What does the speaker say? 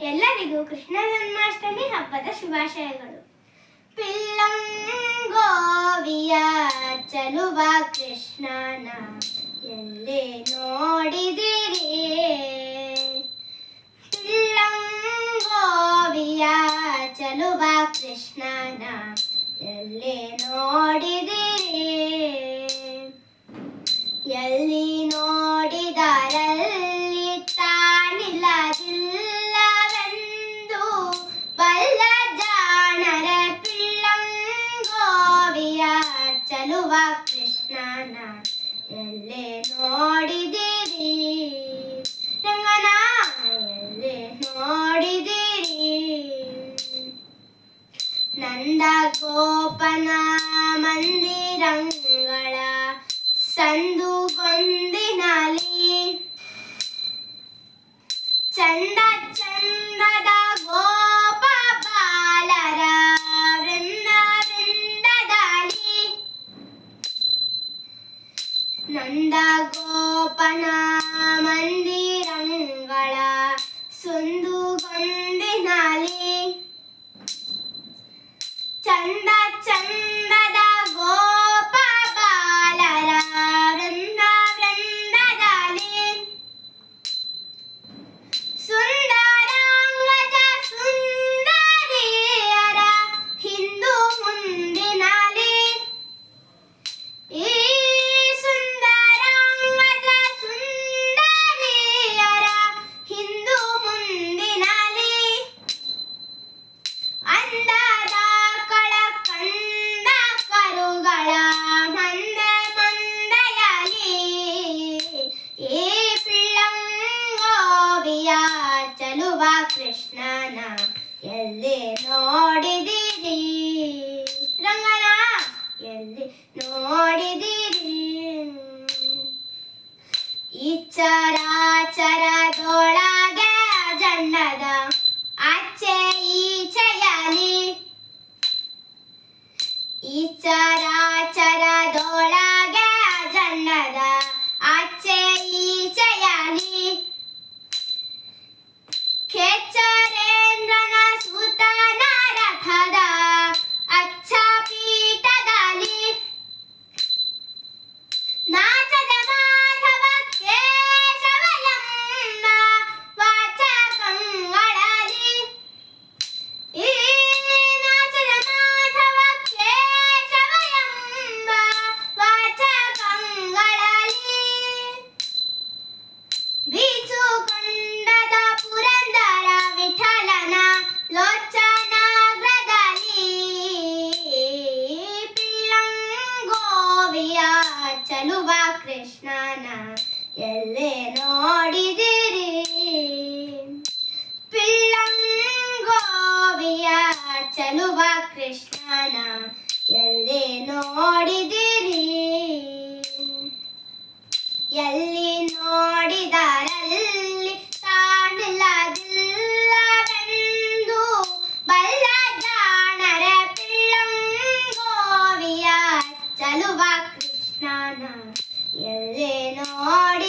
ಎಲ್ಲರಿಗೂ ಕೃಷ್ಣ ಜನ್ಮಾಷ್ಟಮಿ ಹಬ್ಬದ ಶುಭಾಶಯಗಳು. ಪಿಲ್ಲಂಗೋವಿಯ ಚಲುವ ಕೃಷ್ಣನ ಎಲ್ಲೇ ನೋಡಿದಿರಿ? ಪಿಲ್ಲಂಗೋವಿಯ ಚಲುವ ಕೃಷ್ಣನ ಎಲ್ಲೇ ನೋಡಿದಿರಿ? ಚಲುವ ಕೃಷ್ಣನ ಎಲ್ಲೆ ನೋಡಿದಿರಿ ರಂಗನ ಎಲ್ಲೆ ನೋಡಿದಿರಿ. ನಂದ ಗೋಪನ ಮಂದಿರಂಗಳ ಸಂದು ನಂದ ಗೋಪನ ಚಲುವ ಕೃಷ್ಣನ ಎಲ್ಲಿ ನೋಡಿದಿರಿ ರಂಗನ ಎಲ್ಲಿ ನೋಡಿದಿರಿ ಈ ಪಿಳ್ಳಂಗೋವಿಯ ಚಲುವ ಕೃಷ್ಣನ ಎಲ್ಲೇ ನೋಡಿದಿರಿ? ಪಿಳ್ಳಂಗೋವಿಯ ಚಲುವ ಕೃಷ್ಣನ ಎಲ್ಲೇ ನೋಡಿದಿರಿ ಕೃಷ್ಣನ ಎಲ್ಲೇ ನೋಡಿದಿರಿ ರಂಗನ ಎಲ್ಲೇ ನೋಡಿ